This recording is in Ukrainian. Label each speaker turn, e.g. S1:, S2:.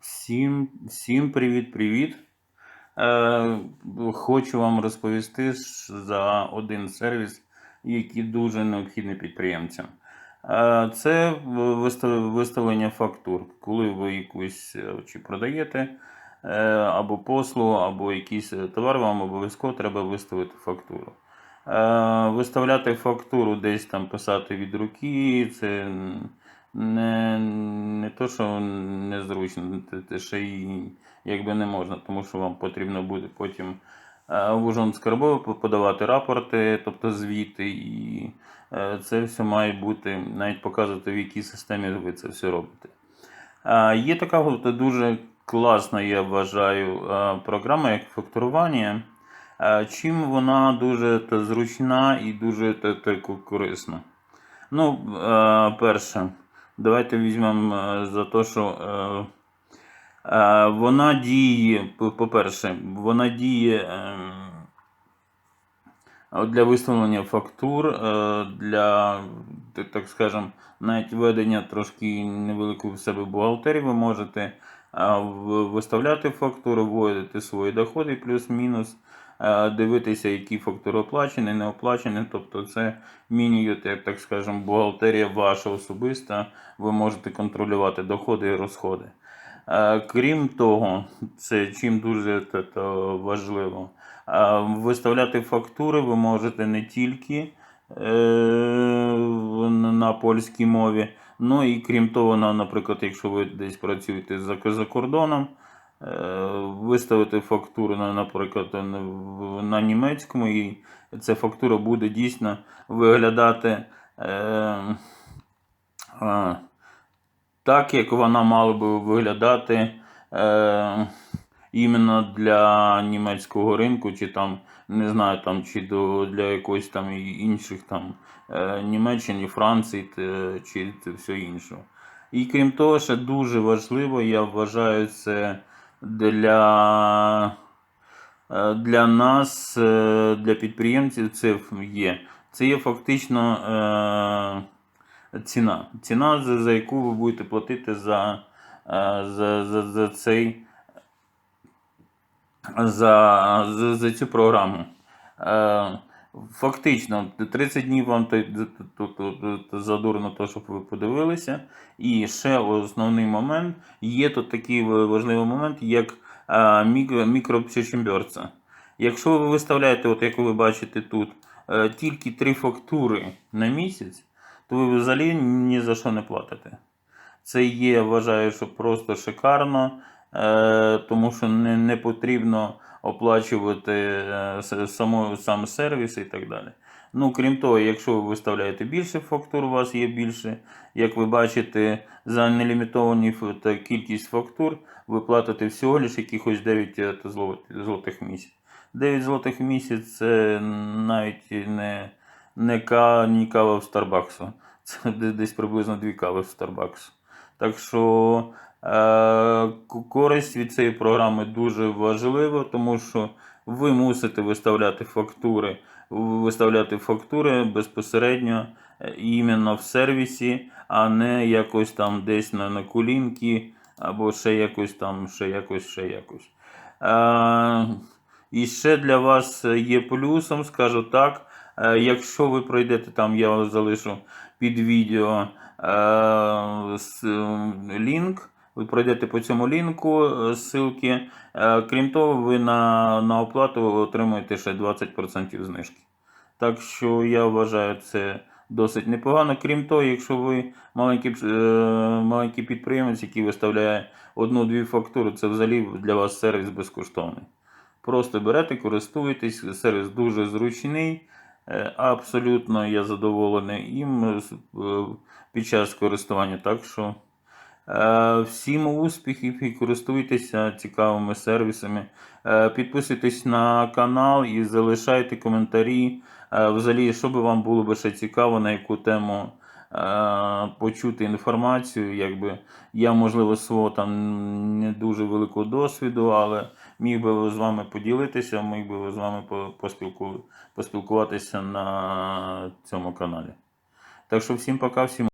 S1: Всім, всім привіт-привіт. Е, хочу вам розповісти за один сервіс, який дуже необхідний підприємцям. Е, це виставлення фактур. Коли ви якусь е, чи продаєте е, або послугу, або якийсь е, товар, вам обов'язково треба виставити фактуру. Е, Виставляти фактуру, десь там писати від руки, це не, не то, що незручно, те- ще й якби не можна, тому що вам потрібно буде потім е, в Ужон скарбове подавати рапорти, тобто звіти, і е, це все має бути, навіть показувати, в якій системі ви це все робите. Є така дуже класна, я вважаю, е, програма, як факторування. Е, Чим вона дуже зручна і дуже корисна. Ну, е, перше, давайте візьмемо е, за те, що е, е, вона діє, по- по-перше, вона діє для виставлення фактур, для, так скажем, навіть ведення трошки невеликої в себе бухгалтерії, ви можете виставляти фактури, вводити свої доходи плюс-мінус, дивитися, які фактури оплачені, не оплачені. Тобто це мініює, як так скажемо, бухгалтерія ваша особиста, ви можете контролювати доходи і розходи. Е, Крім того, це чим дуже важливо. е, Виставляти фактури ви можете не тільки е, на польській мові, ну і крім того, наприклад, якщо ви десь працюєте за, кордоном, е, виставити фактуру, наприклад, на, німецькому, і ця фактура буде дійсно виглядати. Е, так, як вона мала би виглядати е, іменно для німецького ринку, чи там, не знаю, там, чи до, для якоїсь там інших там е, Німеччини, Франції чи все іншого. І крім того, ще дуже важливо, я вважаю, це для, е, для нас, е, для підприємців, це є. Це є фактично. Е, ціна. Ціна, за, за яку ви будете платити за, за, за, за цей за, за, за цю програму. Фактично, 30 днів вам задурно то, щоб ви подивилися. І ще основний момент, є тут такий важливий момент, як мікро, мікропсичемберця. Якщо ви виставляєте, от як ви бачите тут, е, тільки три фактури на місяць, то ви взагалі ні за що не платите. Це є, вважаю, що просто шикарно, тому що не, не потрібно оплачувати е, само, сам сервіс і так далі. Ну, крім того, якщо ви виставляєте більше фактур, у вас є більше. Як ви бачите, за нелімітовані кількість фактур ви платите всього лише якихось 9 е, злотих місяць. 9 злотих місяць це навіть не, не ка, ні кава в Старбаксу. Це десь приблизно 2 кави в Старбаксу. Так що е, користь від цієї програми дуже важлива, тому що ви мусите виставляти фактури, виставляти фактури безпосередньо е, іменно в сервісі, а не якось там десь на, на колінки або ще якось там, ще якось, ще якось. Е, і ще для вас є плюсом, скажу так. е, Якщо ви пройдете там, я залишу під відео е, лінк. Ви пройдете по цьому лінку е, ссылки. Е, Крім того, ви на, на оплату отримуєте ще 20% знижки. Так що я вважаю це досить непогано. Крім того, якщо ви маленький, е, маленький підприємець, який виставляє одну-дві фактури, це взагалі для вас сервіс безкоштовний. Просто берете, користуєтесь, сервіс дуже зручний. Абсолютно я задоволений їм під час користування. Так що всім успіхів і користуйтеся цікавими сервісами. Е, Підписуйтесь на канал і залишайте коментарі. Е, Взагалі, що би вам було би ще цікаво, на яку тему е, почути інформацію. Якби я, можливо, свого там не дуже великого досвіду, але міг би з вами поділитися, міг би з вами поспілку, поспілкуватися на цьому каналі. Так що всім пока, всім.